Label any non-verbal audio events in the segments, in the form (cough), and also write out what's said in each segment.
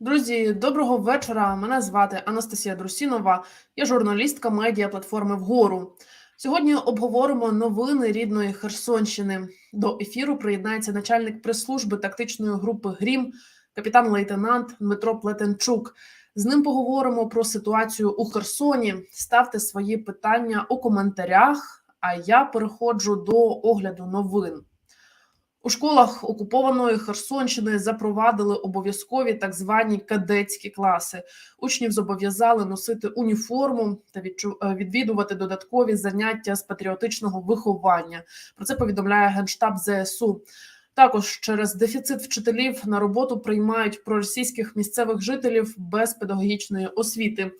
Друзі, доброго вечора. Мене звати Анастасія Друсінова. Я журналістка медіа платформи Вгору. Сьогодні обговоримо новини рідної Херсонщини. До ефіру приєднається начальник прес-служби тактичної групи Грім, капітан-лейтенант Дмитро Плетенчук. З ним поговоримо про ситуацію у Херсоні. Ставте свої питання у коментарях. А я переходжу до огляду новин. У школах окупованої Херсонщини запровадили обов'язкові так звані кадетські класи. Учнів зобов'язали носити уніформу та е, відвідувати додаткові заняття з патріотичного виховання. Про це повідомляє генштаб ЗСУ. Також через дефіцит вчителів на роботу приймають проросійських місцевих жителів без педагогічної освіти.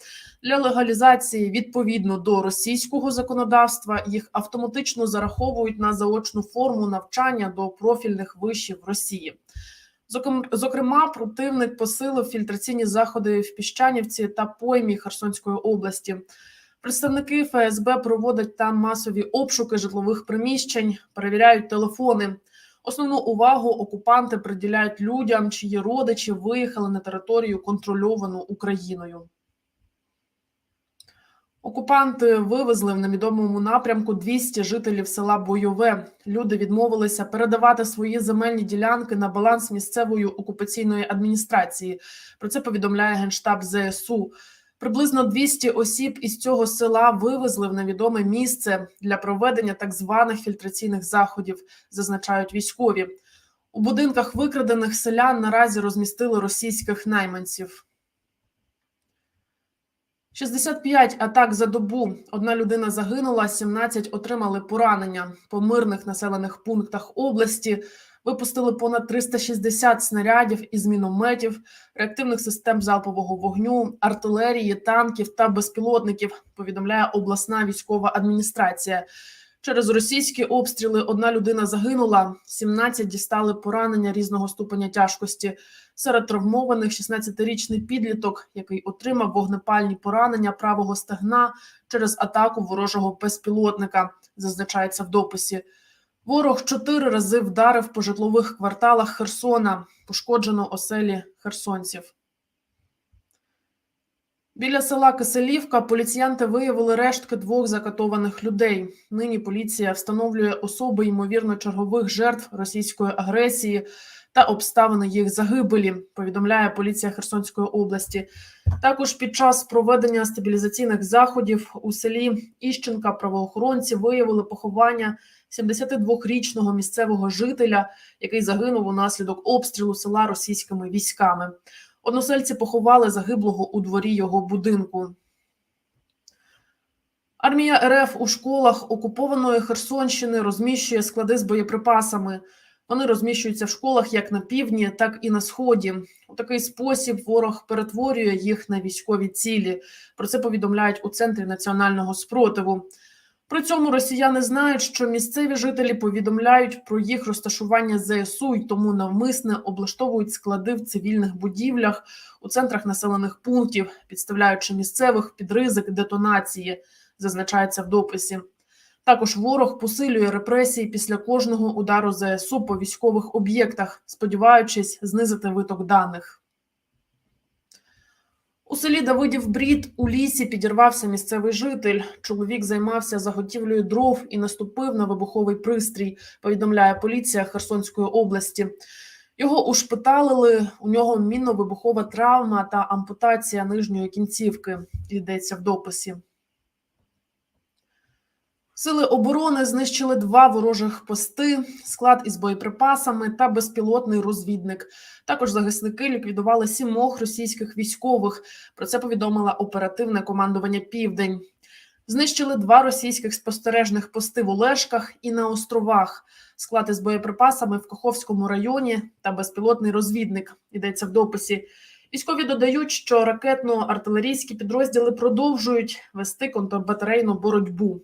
Для легалізації відповідно до російського законодавства їх автоматично зараховують на заочну форму навчання до профільних вишів Росії. Зокрем- Зокрема, противник посилив фільтраційні заходи в Піщанівці та поймі Херсонської області. Представники ФСБ проводять там масові обшуки житлових приміщень, перевіряють телефони. Основну увагу окупанти приділяють людям, чиї родичі виїхали на територію, контрольовану Україною. Окупанти вивезли в невідомому напрямку 200 жителів села Бойове. Люди відмовилися передавати свої земельні ділянки на баланс місцевої окупаційної адміністрації. Про це повідомляє генштаб ЗСУ. Приблизно 200 осіб із цього села вивезли в невідоме місце для проведення так званих фільтраційних заходів, зазначають військові. У будинках викрадених селян наразі розмістили російських найманців. 65 атак за добу. Одна людина загинула, 17 отримали поранення. По мирних населених пунктах області випустили понад 360 снарядів із мінометів, реактивних систем залпового вогню, артилерії, танків та безпілотників. Повідомляє обласна військова адміністрація. Через російські обстріли одна людина загинула, 17 дістали поранення різного ступеня тяжкості. Серед травмованих 16-річний підліток, який отримав вогнепальні поранення правого стегна через атаку ворожого безпілотника, зазначається в дописі. Ворог чотири рази вдарив по житлових кварталах Херсона. Пошкоджено оселі херсонців. Біля села Киселівка поліціянти виявили рештки двох закатованих людей. Нині поліція встановлює особи ймовірно чергових жертв російської агресії та обставини їх загибелі. Повідомляє поліція Херсонської області. Також під час проведення стабілізаційних заходів у селі Іщенка правоохоронці виявили поховання 72-річного місцевого жителя, який загинув унаслідок обстрілу села російськими військами. Односельці поховали загиблого у дворі його будинку. Армія РФ у школах окупованої Херсонщини розміщує склади з боєприпасами. Вони розміщуються в школах як на півдні, так і на сході. У такий спосіб ворог перетворює їх на військові цілі. Про це повідомляють у центрі національного спротиву. При цьому росіяни знають, що місцеві жителі повідомляють про їх розташування ЗСУ і тому навмисне облаштовують склади в цивільних будівлях у центрах населених пунктів, підставляючи місцевих під ризик детонації, зазначається в дописі. Також ворог посилює репресії після кожного удару ЗСУ по військових об'єктах, сподіваючись знизити виток даних. У селі Давидів Брід у лісі підірвався місцевий житель. Чоловік займався заготівлею дров і наступив на вибуховий пристрій. Повідомляє поліція Херсонської області. Його ушпиталили. У нього мінно-вибухова травма та ампутація нижньої кінцівки. Йдеться в дописі. Сили оборони знищили два ворожих пости, склад із боєприпасами та безпілотний розвідник. Також захисники ліквідували сімох російських військових. Про це повідомила оперативне командування Південь. Знищили два російських спостережних пости в Олешках і на островах. Склад із боєприпасами в Каховському районі та безпілотний розвідник. Йдеться в дописі. Військові додають, що ракетно-артилерійські підрозділи продовжують вести контрбатарейну боротьбу.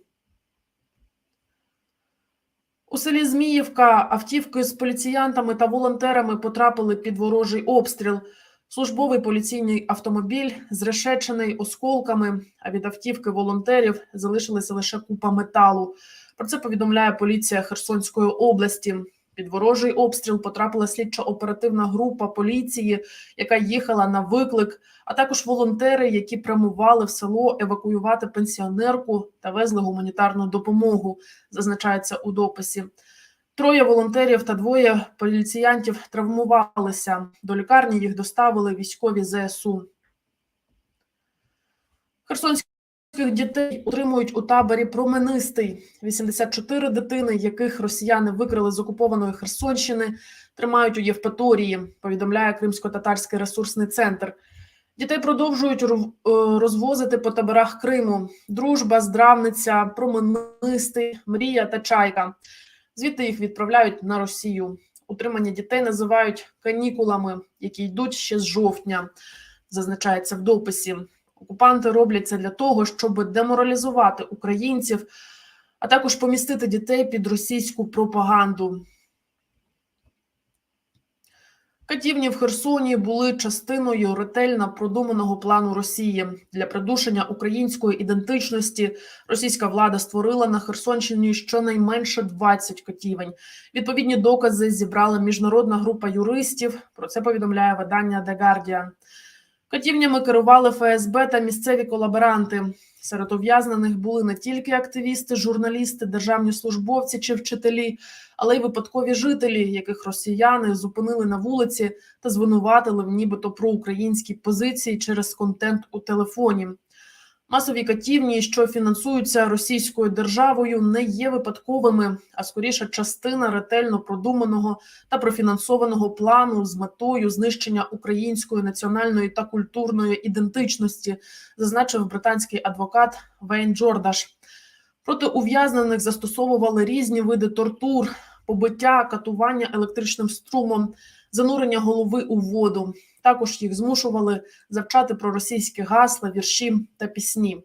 У селі Зміївка автівки з поліціянтами та волонтерами потрапили під ворожий обстріл. Службовий поліційний автомобіль зрешечений осколками, а від автівки волонтерів залишилася лише купа металу. Про це повідомляє поліція Херсонської області. Під ворожий обстріл потрапила слідчо-оперативна група поліції, яка їхала на виклик, а також волонтери, які прямували в село евакуювати пенсіонерку та везли гуманітарну допомогу. Зазначається у дописі. Троє волонтерів та двоє поліціянтів травмувалися. До лікарні їх доставили військові ЗСУ. Херсонських дітей утримують у таборі Променистий. 84 дитини, яких росіяни викрили з окупованої Херсонщини, тримають у Євпаторії, повідомляє Кримсько-татарський ресурсний центр. Дітей продовжують е, розвозити по таборах Криму. Дружба, здравниця, променистий, мрія та чайка. Звідти їх відправляють на Росію. Утримання дітей називають канікулами, які йдуть ще з жовтня, зазначається в дописі. Окупанти роблять це для того, щоб деморалізувати українців, а також помістити дітей під російську пропаганду. Катівні в Херсоні були частиною ретельно продуманого плану Росії для придушення української ідентичності. Російська влада створила на Херсонщині щонайменше 20 катівень. Відповідні докази зібрала міжнародна група юристів. Про це повідомляє видання The Guardian. Катівнями керували ФСБ та місцеві колаборанти. Серед ув'язнених були не тільки активісти, журналісти, державні службовці чи вчителі, але й випадкові жителі, яких росіяни зупинили на вулиці та звинуватили в нібито проукраїнській позиції через контент у телефоні. Масові катівні, що фінансуються російською державою, не є випадковими, а скоріше частина ретельно продуманого та профінансованого плану з метою знищення української національної та культурної ідентичності, зазначив британський адвокат Вейн Джордаш. Проти ув'язнених застосовували різні види тортур, побиття, катування електричним струмом, занурення голови у воду. Також їх змушували завчати проросійські гасла, вірші та пісні.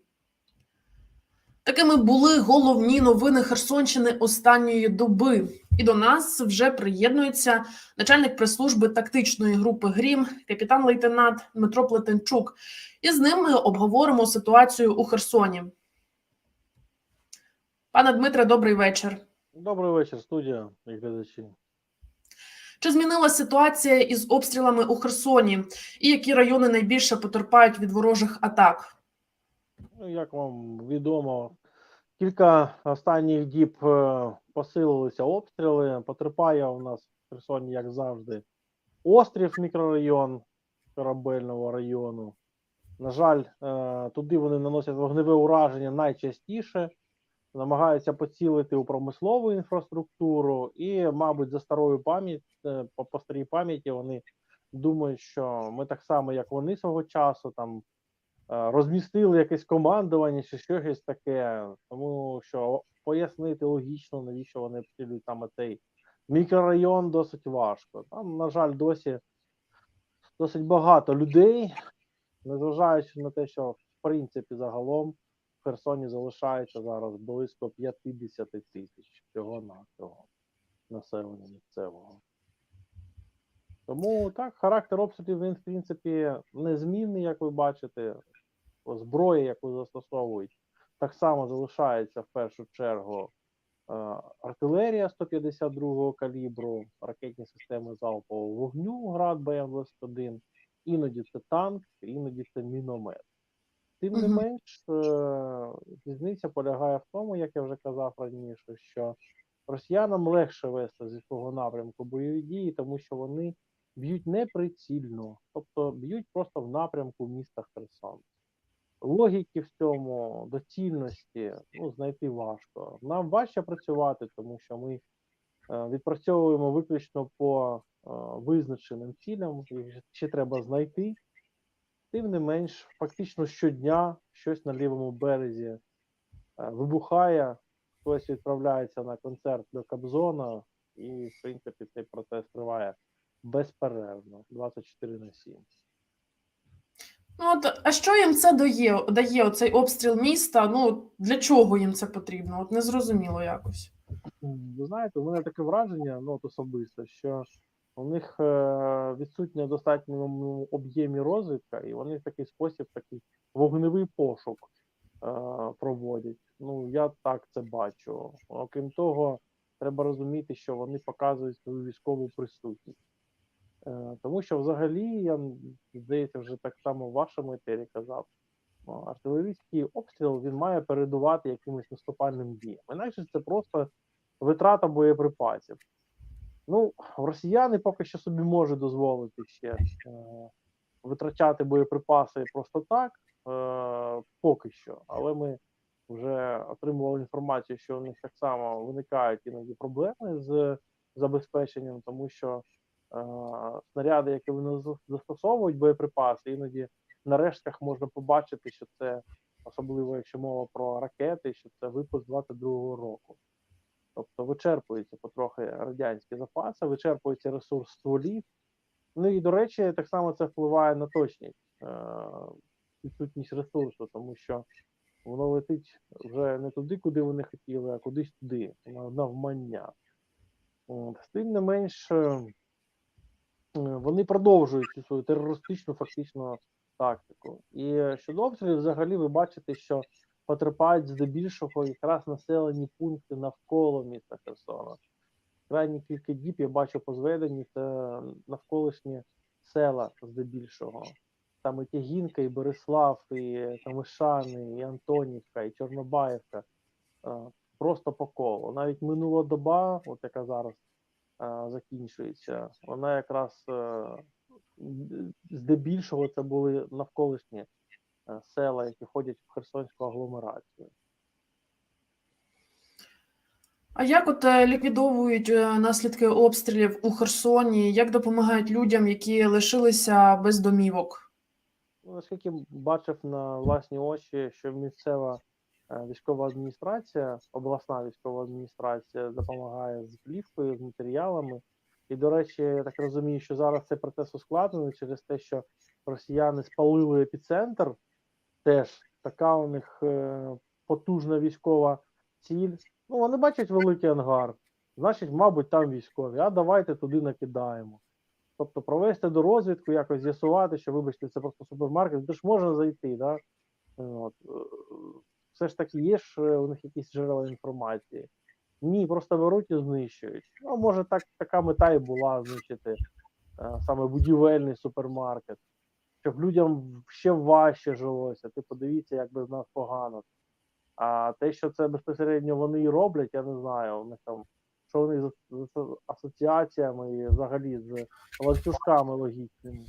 Такими були головні новини Херсонщини останньої доби. І до нас вже приєднується начальник прес-служби тактичної групи Грім, капітан-лейтенант Дмитро Плетенчук. І з ним ми обговоримо ситуацію у Херсоні. Пане Дмитре, добрий вечір. Добрий вечір, студія і глядачі. Чи змінилася ситуація із обстрілами у Херсоні? І які райони найбільше потерпають від ворожих атак? Ну, як вам відомо, кілька останніх діб е, посилилися обстріли. Потерпає у нас в Херсоні, як завжди, острів мікрорайон корабельного району. На жаль, е, туди вони наносять вогневе ураження найчастіше, намагаються поцілити у промислову інфраструктуру, і, мабуть, за старою пам'ять, е, по, старій пам'яті вони думають, що ми так само, як вони свого часу, там е, розмістили якесь командування чи щось таке, тому що пояснити логічно, навіщо вони обстрілюють саме цей мікрорайон, досить важко. Там, на жаль, досі досить багато людей, незважаючи на те, що в принципі загалом Херсоні залишається зараз близько 50 тисяч всього нашого населення місцевого. Тому так, характер обстрілів він, в принципі, незмінний, як ви бачите. Зброя, яку застосовують, так само залишається в першу чергу е, артилерія 152-го калібру, ракетні системи залпового вогню, град БМ-21, іноді це танк, іноді це міномет. Тим не менш, е, різниця полягає в тому, як я вже казав раніше, що росіянам легше вести зі свого напрямку бойові дії, тому що вони б'ють не прицільно, тобто б'ють просто в напрямку міста Херсон. Логіки в цьому, доцільності ну, знайти важко. Нам важче працювати, тому що ми е, відпрацьовуємо виключно по е, визначеним цілям, їх ще треба знайти. Тим не менш, фактично щодня щось на лівому березі е, вибухає, хтось відправляється на концерт до Кобзона, і, в принципі, цей процес триває безперервно 24 на 7. Ну от а що їм це дає? Дає оцей обстріл міста? Ну для чого їм це потрібно? От незрозуміло якось. Ви знаєте, у мене таке враження, ну от особисто, що у них е, відсутня в достатньому об'ємі розвідка, і вони в такий спосіб такий вогневий пошук е, проводять. Ну, я так це бачу. Окрім того, треба розуміти, що вони показують свою військову присутність. Е, Тому що взагалі, я здається, вже так само в вашому етері казав, артилерійський обстріл він має передувати якимось наступальним діям. Інакше це просто витрата боєприпасів. Ну, росіяни поки що собі можуть дозволити ще е, витрачати боєприпаси просто так, е, поки що. Але ми вже отримували інформацію, що у них так само виникають іноді проблеми з забезпеченням, тому що е, снаряди, які вони застосовують, боєприпаси, іноді на рештках можна побачити, що це особливо, якщо мова про ракети, що це випуск 22-го року. Тобто вичерпуються потрохи радянські запаси, вичерпується ресурс стволів. Ну і до речі, так само це впливає на точність, е, відсутність ресурсу, тому що воно летить вже не туди, куди вони хотіли, а кудись туди, на навмання. От. Тим не менш, е, е, вони продовжують цю свою терористичну фактично тактику. І щодо обстрілів, взагалі, ви бачите, що потерпають здебільшого якраз населені пункти навколо міста Херсона. Крайні кілька діб я бачу по зведенні це навколишні села здебільшого. Там і Тягінка, і Борислав, і Камишани, і Антонівка, і Чорнобаївка. Е, Просто по колу. Навіть минула доба, от яка зараз е, закінчується, вона якраз е, здебільшого це були навколишні села, які входять в Херсонську агломерацію. А як от е, ліквідовують е, наслідки обстрілів у Херсоні? Як допомагають людям, які лишилися без домівок? Ну, наскільки бачив на власні очі, що місцева е, військова адміністрація, обласна військова адміністрація допомагає з плівкою, з матеріалами. І, до речі, я так розумію, що зараз цей процес ускладнений через те, що росіяни спалили епіцентр. Теж така у них е, потужна військова ціль. Ну, вони бачать великий ангар, значить, мабуть, там військові. А давайте туди накидаємо. Тобто провести до розвідку, якось з'ясувати, що, вибачте, це просто супермаркет, де ж можна зайти, да? От. е, Все ж таки, є ж е, у них якісь джерела інформації. Ні, просто беруть і знищують. Ну, може, так, така мета і була знищити е, саме будівельний супермаркет, щоб людям ще важче жилося. Ти подивіться, як без нас погано. А те, що це безпосередньо вони і роблять, я не знаю. У там що вони з, з, з асоціаціями і взагалі з ланцюжками логічними.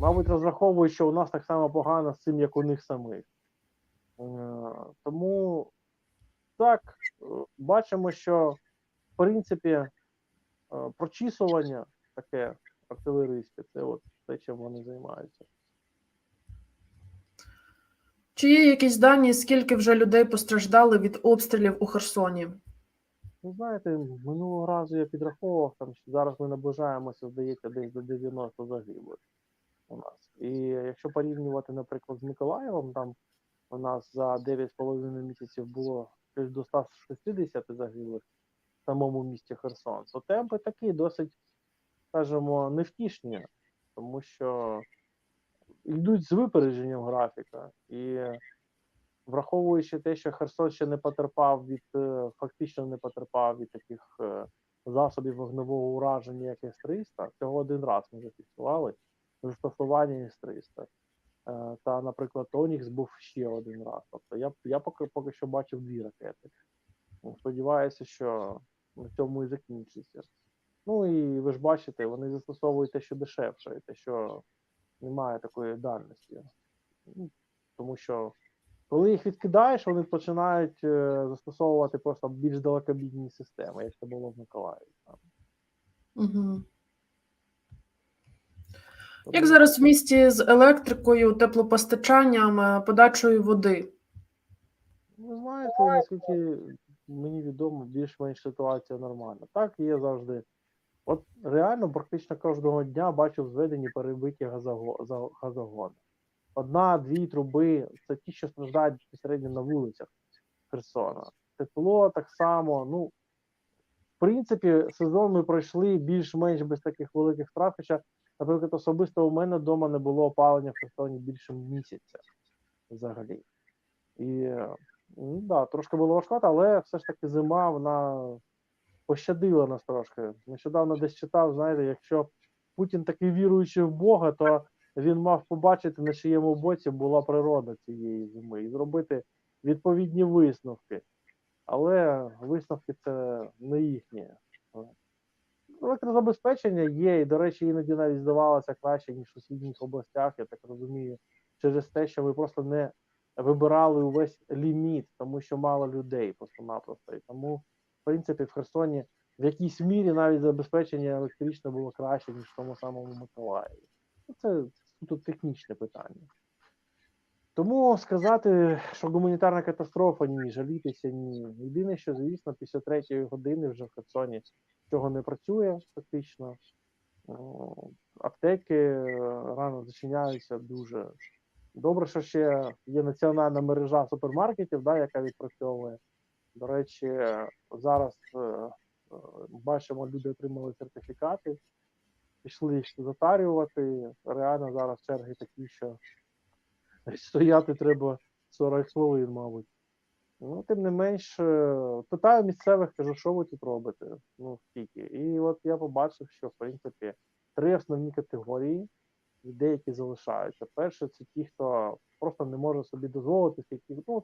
Мабуть, розраховують, що у нас так само погано з цим, як у них самих. Е, Тому так, е, бачимо, що в принципі е, прочісування таке артилерійське, це от те, чим вони займаються. Чи є якісь дані, скільки вже людей постраждали від обстрілів у Херсоні? Ну, знаєте, минулого разу я підраховував, там, що зараз ми наближаємося, здається, десь до 90 загиблих у нас. І якщо порівнювати, наприклад, з Миколаєвом, там у нас за 9,5 місяців було щось до 160 загиблих в самому місті Херсон, то темпи такі досить, скажімо, невтішні, тому що йдуть з випередженням графіка. І враховуючи те, що Херсон ще не потерпав від е, фактично не потерпав від таких е, засобів вогневого ураження, як С-300, цього один раз ми зафіксували застосування С-300. Е, Та, наприклад, Онікс був ще один раз. Тобто я, я поки, поки що бачив дві ракети. Сподіваюся, що на цьому і закінчиться. Ну і ви ж бачите, вони застосовують те, що дешевше, і те, що немає такої дальності. Ну, Тому що коли їх відкидаєш, вони починають е, застосовувати просто більш далекобійні системи, як це було в Миколаєві. Угу. Як зараз в місті з електрикою, теплопостачанням, е, подачею води? Ви знаєте, наскільки мені відомо, більш-менш ситуація нормальна. Так є завжди. От реально практично кожного дня бачив зведені перебиті газого- газогони. Одна-дві труби це ті, що страждають безпосередньо на вулицях Херсона. Тепло так само. Ну, в принципі, сезон ми пройшли більш-менш без таких великих втрат. Хоча, наприклад, особисто у мене вдома не було опалення в Херсоні більше місяця взагалі. І Ну да, трошки було важкувато, але все ж таки зима, вона пощадила нас трошки. Нещодавно десь читав, знаєте, якщо Путін такий віруючий в Бога, то він мав побачити, на чиєму боці була природа цієї зими і зробити відповідні висновки. Але висновки це не їхні. Електрозабезпечення є, і, до речі, іноді навіть здавалося краще, ніж у сусідніх областях, я так розумію, через те, що ви просто не вибирали увесь ліміт, тому що мало людей просто-напросто. І тому, принципі, в Херсоні в якійсь мірі навіть забезпечення електричне було краще, ніж в тому самому Миколаєві. Ну, Це суто технічне питання. Тому сказати, що гуманітарна катастрофа, ні, жалітися, ні. Єдине, що, звісно, після третьої години вже в Херсоні цього не працює фактично. Аптеки е, рано зачиняються дуже. Добре, що ще є національна мережа супермаркетів, да, яка відпрацьовує. До речі, зараз е, е, бачимо, люди отримали сертифікати, пішли затарювати. Реально зараз черги такі, що стояти треба 40 хвилин, мабуть. Ну, тим не менш, е, питаю місцевих, кажу, що ви тут робите? Ну, скільки. І от я побачив, що в принципі три основні категорії, і деякі залишаються. Перше, це ті, хто просто не може собі дозволити, які ну,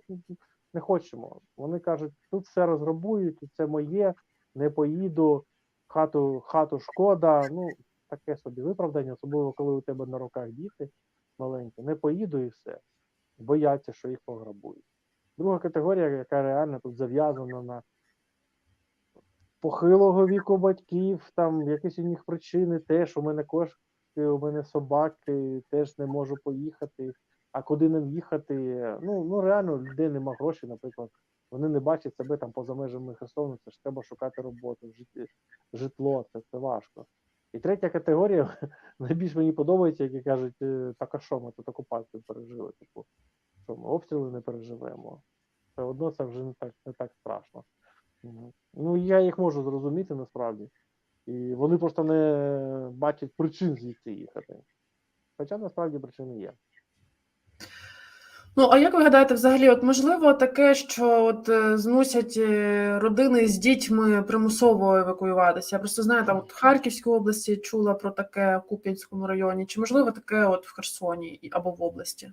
не хочемо. Вони кажуть, тут все розграбують, тут це моє, не поїду, хату, хату шкода. Ну, таке собі виправдання, особливо коли у тебе на руках діти маленькі. Не поїду і все. Бояться, що їх пограбують. Друга категорія, яка реально тут зав'язана на похилого віку батьків, там якісь у них причини, теж у мене кошки, у мене собаки, теж не можу поїхати. А куди нам їхати? Ну, ну реально, людей нема грошей, наприклад. Вони не бачать себе там поза межами Херсону, це ж треба шукати роботу, житло, це, це важко. І третя категорія (laughs) найбільш мені подобається, які кажуть, «Е, так а що ми тут окупацію пережили? Типу, що ми обстріли не переживемо. Все одно це вже не так, не так страшно. Ну, я їх можу зрозуміти насправді. І вони просто не бачать причин звідси їхати. Хоча насправді причини є. Ну, а як ви гадаєте, взагалі, от можливо таке, що от е, змусять е, родини з дітьми примусово евакуюватися? Я просто знаю, там от в Харківській області чула про таке в Куп'янському районі. Чи можливо таке от в Херсоні або в області?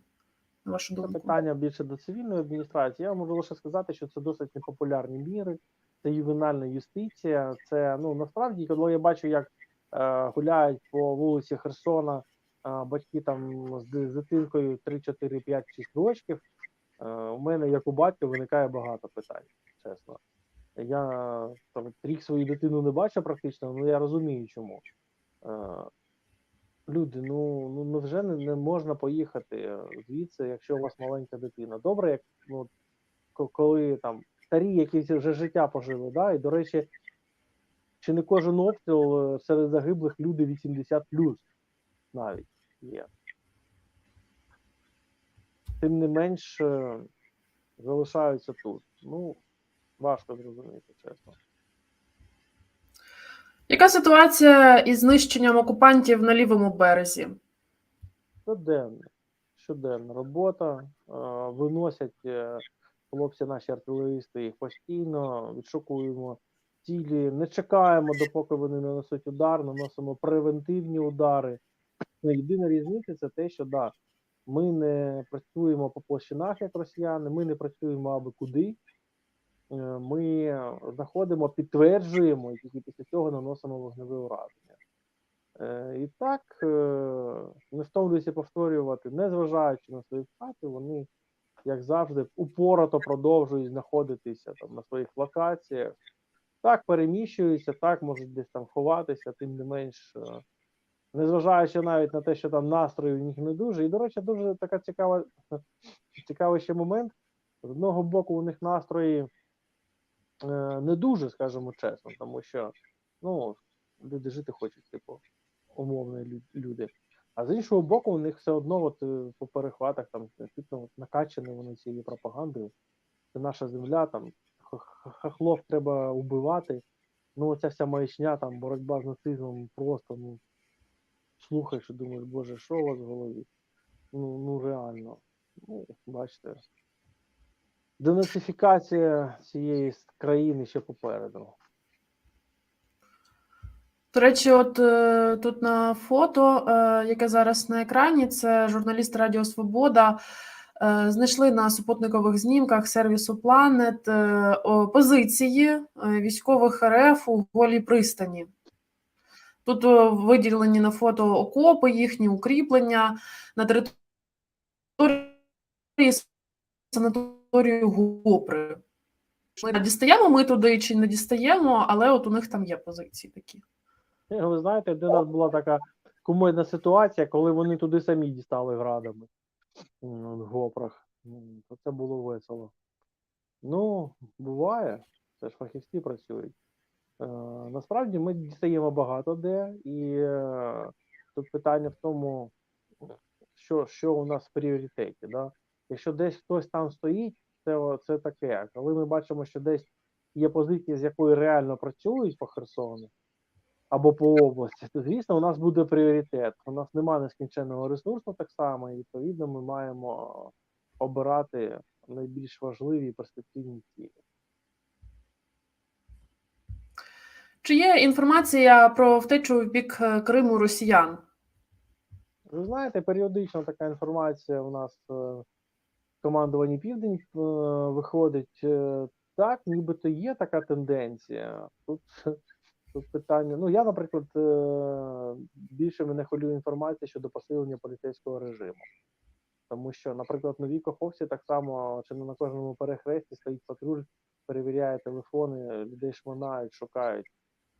На вашу Це питання більше до цивільної адміністрації. Я можу лише сказати, що це досить непопулярні міри, це ювенальна юстиція. Це ну насправді, коли я бачу, як е, гуляють по вулиці Херсона е, батьки там з, дитинкою 3, 4, 5, 6 років. Е, у мене, як у батька, виникає багато питань, чесно. Я там рік свою дитину не бачу практично, але я розумію, чому. Е, люди, ну, ну невже не, не можна поїхати звідси, якщо у вас маленька дитина? Добре, як ну, коли там старі, які вже життя пожили, да? і до речі, чи не кожен обстріл е, серед загиблих люди 80 навіть є. Тим не менш е, залишаються тут. Ну, важко зрозуміти, чесно. Яка ситуація із знищенням окупантів на лівому березі? Щоденно. Щоденна робота. е, Виносять хлопці наші артилеристи їх постійно, відшукуємо цілі, не чекаємо, допоки вони нанесуть удар, наносимо превентивні удари. Ну, Єдина різниця це те, що да, ми не працюємо по площинах, як росіяни, ми не працюємо аби куди. Е, Ми знаходимо, підтверджуємо і тільки після цього наносимо вогневе ураження. Е, І так, е, не втомлююся повторювати, незважаючи на свої втрати, вони, як завжди, упорото продовжують знаходитися там на своїх локаціях. Так, переміщуються, так можуть десь там ховатися, тим не менш, е, незважаючи навіть на те, що там настрої у них не дуже. І, до речі, дуже така цікава, (laughs) цікавий ще момент. З одного боку, у них настрої е, не дуже, скажімо чесно, тому що ну, люди жити хочуть, типу, умовні люди. А з іншого боку, у них все одно от, е, по перехватах там типу, накачані вони цією пропагандою. Це наша земля, там х- х- хахлов треба убивати. Ну, оця вся маячня, там боротьба з нацизмом просто, ну, слухаєш і думаєш, боже, що у вас в голові? Ну, ну реально. Ну, бачите. Денацифікація цієї країни ще попереду. До речі, от е, тут на фото, е, яке зараз на екрані, це журналіст Радіо Свобода. Е, знайшли на супутникових знімках сервісу Планет позиції військових РФ у голій пристані. Тут виділені на фото окопи, їхні укріплення на території санаторію Гопри. Дістаємо ми туди чи не дістаємо, але от у них там є позиції такі. (laughs) Ви знаєте, де нас була така кумедна ситуація, коли вони туди самі дістали градами в гопрах. То це було весело. Ну, буває, це ж фахівці працюють. Е, насправді ми дістаємо багато де, і е, тут питання в тому, що, що у нас в пріоритеті. Да? Якщо десь хтось там стоїть, це, це таке. Коли ми бачимо, що десь є позиція, з якої реально працюють по Херсону, або по області, то звісно, у нас буде пріоритет. У нас немає нескінченного ресурсу так само, і відповідно ми маємо обирати найбільш важливі і перспективні цілі. Чи є інформація про втечу в бік е, Криму росіян? Ви знаєте, періодично така інформація у нас е, в командуванні Південь е, виходить. Так, нібито є така тенденція. Тут, тут питання. Ну, я, наприклад, е, більше мене хвилює інформація щодо посилення поліцейського режиму. Тому що, наприклад, нові коховці так само чи не на кожному перехресті стоїть патруль, перевіряє телефони, людей шмонають, шукають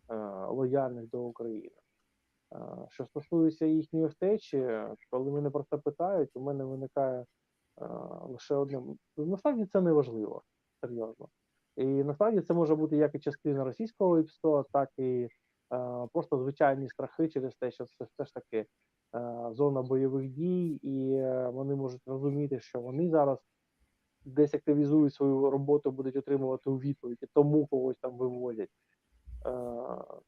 е, лояльних до України. Е, Що стосується їхньої втечі, коли мене про це питають, у мене виникає е, лише одне. Насправді це не важливо, серйозно. І насправді це може бути як і частина російського ІПСО, так і е, просто звичайні страхи через те, що це все ж таки е, зона бойових дій, і е, вони можуть розуміти, що вони зараз десь активізують свою роботу, будуть отримувати у відповідь, і тому когось там вивозять. Е,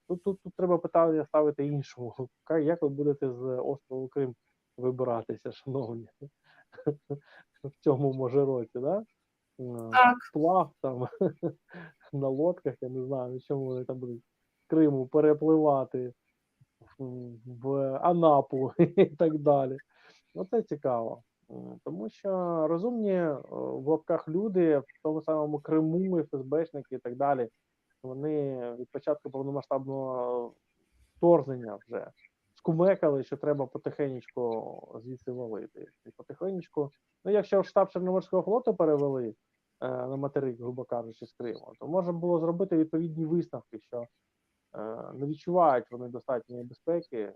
Тут, тут, тут треба питання ставити іншому. (laughs) Як ви будете з острову Крим вибиратися, шановні, (laughs) в цьому може році, да? Е, Так. Плав там (laughs) на лодках, я не знаю, на чому вони там будуть з Криму перепливати в Анапу (laughs) і так далі. Ну, це цікаво. Тому що розумні е, в лапках люди в тому самому Криму, ФСБшники і так далі, вони від початку повномасштабного вторгнення вже скумекали, що треба потихенечку звідси валити. І потихенечку, ну якщо штаб Чорноморського флоту перевели е, на материк, грубо кажучи, з Криму, то можна було зробити відповідні висновки, що е, не відчувають вони достатньої безпеки,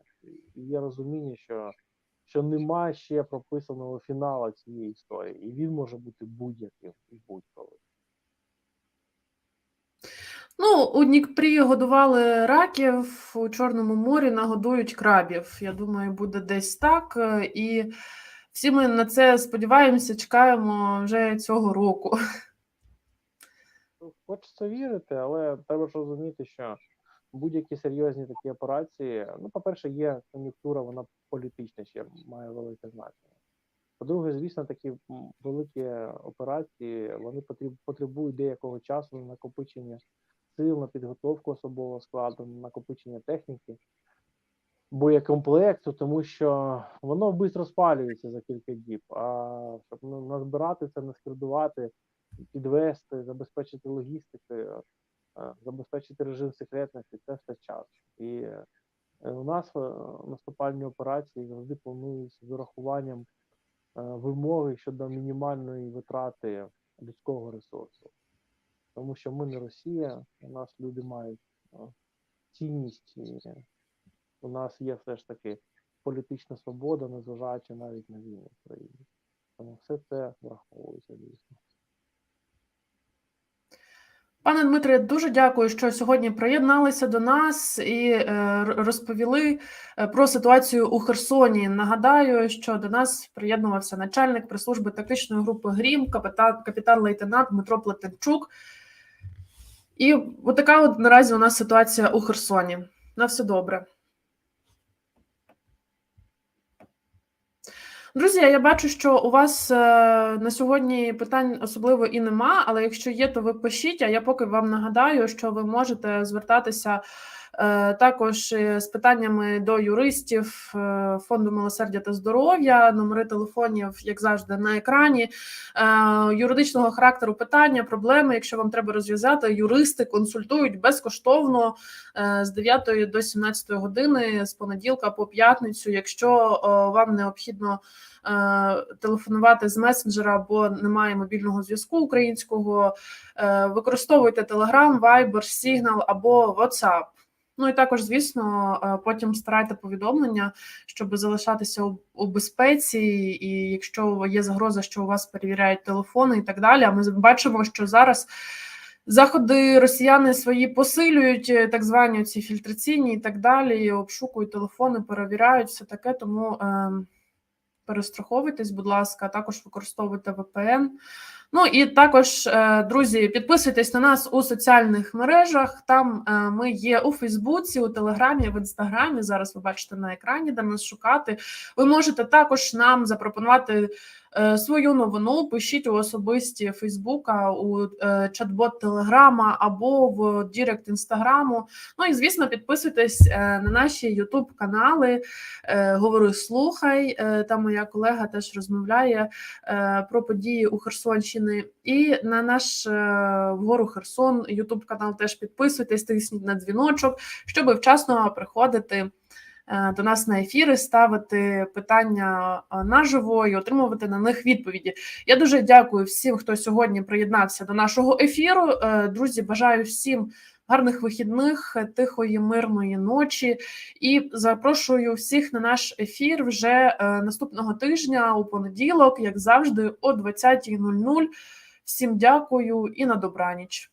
і є розуміння, що, що нема ще прописаного фіналу цієї історії, і він може бути будь-яким і будь-коли. Ну, у Дніпрі годували раків, у Чорному морі нагодують крабів. Я думаю, буде десь так. е, І всі ми на це сподіваємося, чекаємо вже цього року. (laughs) Хочеться вірити, але треба ж розуміти, що будь-які серйозні такі операції, ну, по-перше, є кон'юнктура, вона політична ще має велике значення. По-друге, звісно, такі великі операції вони потребують деякого часу на накопичення сил, на підготовку особового складу, на накопичення техніки, боєкомплекту, тому що воно швидко спалюється за кілька діб. А щоб ну, назбирати це, наскердувати, підвести, забезпечити логістику, е, забезпечити режим секретності, це все час. І е, у нас е, наступальні операції завжди плануються з урахуванням е, вимоги щодо мінімальної витрати людського ресурсу. Тому що ми не Росія, у нас люди мають цінність, у нас є все ж таки політична свобода, незважаючи навіть на війну в країні. Тому все це враховується дійсно. Пане Дмитре, дуже дякую, що сьогодні приєдналися до нас і е, розповіли е, про ситуацію у Херсоні. Нагадаю, що до нас приєднувався начальник прес-служби тактичної групи Грім, капітан, капітан-лейтенант Дмитро Плетенчук. І отака от наразі у нас ситуація у Херсоні. На все добре. Друзі, я бачу, що у вас е, на сьогодні питань особливо і нема, але якщо є, то ви пишіть. А я поки вам нагадаю, що ви можете звертатися Також е, з питаннями до юристів е, фонду милосердя та здоров'я, номери телефонів, як завжди, на екрані. Е, Юридичного характеру питання, проблеми. Якщо вам треба розв'язати, юристи консультують безкоштовно е, з 9 до 17 години з понеділка по п'ятницю. Якщо е, вам необхідно е, телефонувати з месенджера або немає мобільного зв'язку українського, е, використовуйте Telegram, Viber, Signal або WhatsApp. Ну і також, звісно, е, потім старайте повідомлення, щоб залишатися у, безпеці, і якщо є загроза, що у вас перевіряють телефони і так далі. А ми бачимо, що зараз заходи росіяни свої посилюють, е, так звані ці фільтраційні і так далі. Обшукують телефони, перевіряють все таке. Тому е, перестраховуйтесь, будь ласка, також використовуйте VPN. Ну і також, е, друзі, підписуйтесь на нас у соціальних мережах. Там е, ми є у Фейсбуці, у Телеграмі, в Інстаграмі. Зараз ви бачите на екрані, де нас шукати. Ви можете також нам запропонувати свою новину. Пишіть у особисті Фейсбука, у е, чат-бот Телеграма або в Дірект Інстаграму. Ну і звісно, підписуйтесь е, на наші Ютуб канали. Е, Говори, слухай. Е, Там моя колега теж розмовляє е, про події у Херсонщині. І на наш е, вгору Херсон Ютуб канал теж підписуйтесь, тисніть на дзвіночок, щоб вчасно приходити е, до нас на ефіри, ставити питання е, наживо і отримувати на них відповіді. Я дуже дякую всім, хто сьогодні приєднався до нашого ефіру. Е, Друзі, бажаю всім. Гарних вихідних, тихої, мирної ночі, і запрошую всіх на наш ефір вже е, наступного тижня у понеділок, як завжди, о 20.00. Всім дякую і на добраніч.